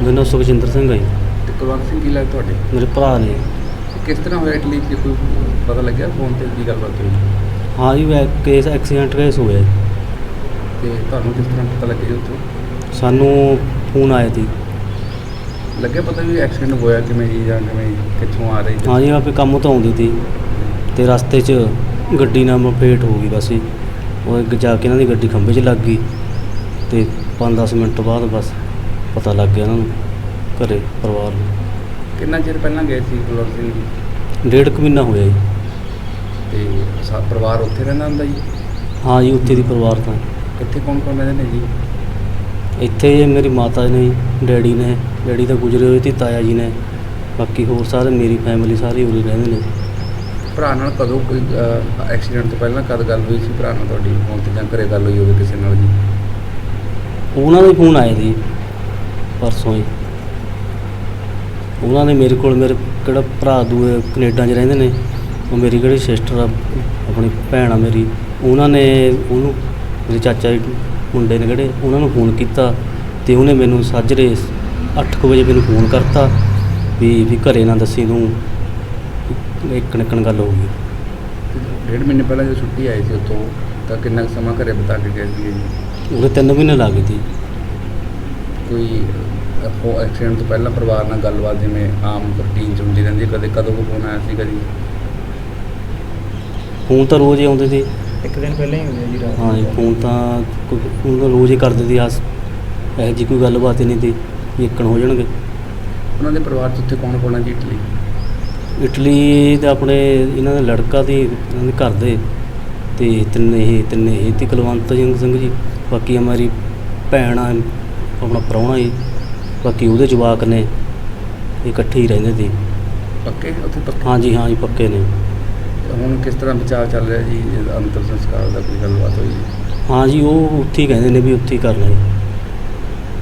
ਮੇਰਾ ਨਾਮ ਸੁਖਜਿੰਦਰ ਸਿੰਘ ਹੈ ਜੀ। ਤੇ ਕੁਲਵੰਤ ਸਿੰਘ ਕੀ ਲੱਗਦਾ ਤੁਹਾਡੇ ਮੇਰੇ ਭਰਾ ਨੇ ਕਿਸ ਤਰ੍ਹਾਂ ਹੋਇਆ ਇਟਲੀ 'ਚ ਕੋਈ ਪਤਾ ਲੱਗਿਆ ਫੋਨ ਤੇ ਕੀ ਗੱਲਬਾਤ ਹੋਈ ਹਾਂ ਜੀ ਵੈ ਕੇਸ ਐਕਸੀਡੈਂਟ ਕੇਸ ਹੋਇਆ ਜੀ। ਤੇ ਤੁਹਾਨੂੰ ਕਿਸ ਤਰ੍ਹਾਂ ਪਤਾ ਲੱਗਿਆ ਉੱਥੋਂ ਸਾਨੂੰ ਫੋਨ ਆਇਆ ਸੀ ਲੱਗਿਆ ਪਤਾ ਵੀ ਐਕਸੀਡੈਂਟ ਹੋਇਆ ਕਿਵੇਂ ਜੀ ਜਾਂ ਕਿਵੇਂ ਕਿੱਥੋਂ ਆ ਰਹੀ ਸੀ? ਹਾਂ ਜੀ ਆਪੇ ਕੰਮ ਤੋਂ ਆਉਂਦੀ ਸੀ ਤੇ ਰਸਤੇ 'ਚ ਗੱਡੀ ਨਾਲ ਮਪੇਟ ਹੋ ਗਈ ਬਸ ਜੀ ਉਹ ਅੱਗੇ ਜਾ ਕੇ ਇਹਨਾਂ ਦੀ ਗੱਡੀ ਖੰਭੇ 'ਚ ਲੱਗ ਗਈ ਤੇ 5-10 ਮਿੰਟ ਬਾਅਦ ਬਸ ਪਤਾ ਲੱਗ ਗਿਆ ਇਹਨਾਂ ਨੂੰ ਘਰੇ ਪਰਿਵਾਰ ਨੂੰ। ਕਿੰਨਾ ਚਿਰ ਪਹਿਲਾਂ ਗਏ ਸੀ ਕੁਲਵੰਤ ਸਿੰਘ ਜੀ ਡੇਢ ਕੁ ਮਹੀਨਾ ਹੋਇਆ ਜੀ। ਤੇ ਸਾ ਪਰਿਵਾਰ ਉੱਥੇ ਰਹਿੰਦਾ ਹੁੰਦਾ ਜੀ? ਹਾਂ ਜੀ ਉੱਥੇ ਦੀ ਪਰਿਵਾਰ ਤਾਂ। ਕਿੱਥੇ ਕੌਣ ਕੌਣ ਰਹਿੰਦੇ ਨੇ ਜੀ? ਇੱਥੇ ਮੇਰੀ ਮਾਤਾ ਨੇ ਜੀ, ਡੈਡੀ ਨੇ ਡੈਡੀ ਤਾਂ ਗੁਜਰੇ ਹੋਏ ਤੇ ਤਾਇਆ ਜੀ ਨੇ। ਬਾਕੀ ਹੋਰ ਸਾਰੇ ਮੇਰੀ ਫੈਮਿਲੀ ਸਾਰੀ ਉਰੇ ਰਹਿੰਦੇ ਨੇ। ਭਰਾ ਨਾਲ ਕਦੋਂ ਕੋਈ ਐਕਸੀਡੈਂਟ ਤੋਂ ਪਹਿਲਾਂ ਕਦ ਗੱਲ ਹੋਈ ਸੀ? ਭਰਾ ਨਾਲ ਤੁਹਾਡੀ ਫੋਨ ਤੇ ਜਾਂ ਘਰੇ ਗੱਲ ਹੋਈ ਹੋਵੇ ਕਿਸੇ ਨਾਲ ਜੀ? ਉਹਨਾਂ ਦੇ ਫੋਨ ਆਏ ਸੀ। ਪਰਸੋਂ ਹੀ। ਉਹਨਾਂ ਨੇ ਮੇਰੇ ਕੋਲ ਮੇਰੇ ਕਿਹੜਾ ਭਰਾ ਦੂਏ ਕੈਨੇਡਾ 'ਚ ਰਹਿੰਦੇ ਨੇ ਉਹ ਮੇਰੀ ਕਿਹੜੀ ਸਿਸਟਰ ਆ ਆਪਣੀ ਭੈਣ ਆ ਮੇਰੀ। ਉਹਨਾਂ ਨੇ ਉਹਨੂੰ ਮੇਰੇ ਚਾਚਾ ਜੀ ਮੁੰਡੇ ਨੇ ਕਿਹੜੇ ਉਹਨਾਂ ਨੂੰ ਫੋਨ ਕੀਤਾ ਤੇ ਉਹਨੇ ਮੈਨੂੰ ਸਾਜਰੇ 8:00 ਵਜੇ ਮੈਨੂੰ ਫੋਨ ਕਰਤਾ ਵੀ ਵੀ ਘਰੇ ਨਾ ਦੱਸੀ ਤੂੰ ਇੱਕ ਨਿਕਣ ਗੱਲ ਹੋ ਗਈ। ਡੇਢ ਮਹੀਨੇ ਪਹਿਲਾਂ ਜਦੋਂ ਛੁੱਟੀ ਆਈ ਸੀ ਉੱਥੋਂ ਤਾਂ ਕਿੰਨਾ ਕੁ ਸਮਾਂ ਘਰੇ ਬਿਤਾ ਕੇ ਗਏ ਸੀ ਜੀ? ਉਹਦੇ ਤਿੰਨ ਮਹੀਨੇ ਲੱਗ ਗਏ ਸੀ। ਕੋਈ ਉਹ ਐਕਸੀਡੈਂਟ ਤੋਂ ਪਹਿਲਾਂ ਪਰਿਵਾਰ ਨਾਲ ਗੱਲਬਾਤ ਜਿਵੇਂ ਆਮ ਰੂਟੀਨ ਚ ਹੁੰਦੀ ਰਹਿੰਦੀ ਹੈ, ਕਦੇ ਕਦੋਂ ਕੋ ਫੋਨ ਆਇਆ ਸੀ ਕਦੀ? ਫੋਨ ਤਾਂ ਰੋਜ਼ ਹੀ ਆਉਂਦੇ ਸੀ। ਇੱਕ ਦਿਨ ਪਹਿਲਾਂ ਹੀ ਹੋਇਆ ਜੀ ਰਾਤ ਹਾਂ ਜੀ ਫੋਨ ਤਾਂ ਕੋਈ- ਫੋਨ ਤਾਂ ਰੋਜ਼ ਹੀ ਕਰਦੇ ਸੀ ਆਸ। ਇਹੋ ਜਿਹੀ ਕੋਈ ਗੱਲਬਾਤ ਹੀ ਨਹੀਂ ਸੀ ਵੀ ਇੱਕਣ ਹੋ ਜਾਣਗੇ। ਉਹਨਾਂ ਦੇ ਪਰਿਵਾਰ ਚ ਉੱਥੇ ਕੌਣ ਕੌਣ ਹੈ ਜੀ ਇਟਲੀ? ਇਟਲੀ ਦੇ ਆਪਣੇ ਇਹਨਾਂ ਦਾ ਲੜਕਾ ਤੇ ਇਹਨਾਂ ਦੇ ਘਰ ਦੇ ਤੇ ਤਿੰਨੇ ਇਹ ਤਿੰਨੇ ਇਹ ਤੇ ਕੁਲਵੰਤ ਸਿੰਘ ਸਿੰਘ ਜੀ। ਬਾਕੀ ਹਮਾਰੀ ਭੈਣ ਆ ਆਪਣਾ ਪ੍ਰਾਹੁਣਾ ਜੀ। ਬਾਕੀ ਉਹਦੇ ਜਵਾਕ ਨੇ ਇਹ ਇਕੱਠੇ ਹੀ ਰਹਿੰਦੇ ਸੀ। ਪੱਕੇ? ਉੱਥੇ ਪੱਕੇ? ਹਾਂ ਜੀ ਹਾਂ ਜੀ ਪੱਕੇ ਨੇ। ਹੁਣ ਕਿਸ ਤਰ੍ਹਾਂ ਵਿਚਾਰ ਚੱਲ ਰਿਹਾ ਜੀ? ਅੰਤਰ ਸੰਸਕਾਰ ਦਾ ਕੋਈ ਗੱਲਬਾਤ ਹੋਈ? ਜੀ ਹਾਂ ਜੀ ਉਹ ਉੱਥੇ ਹੀ ਕਹਿੰਦੇ ਨੇ ਵੀ ਉੱਥੇ ਹੀ ਕਰਨਾ ਜੀ।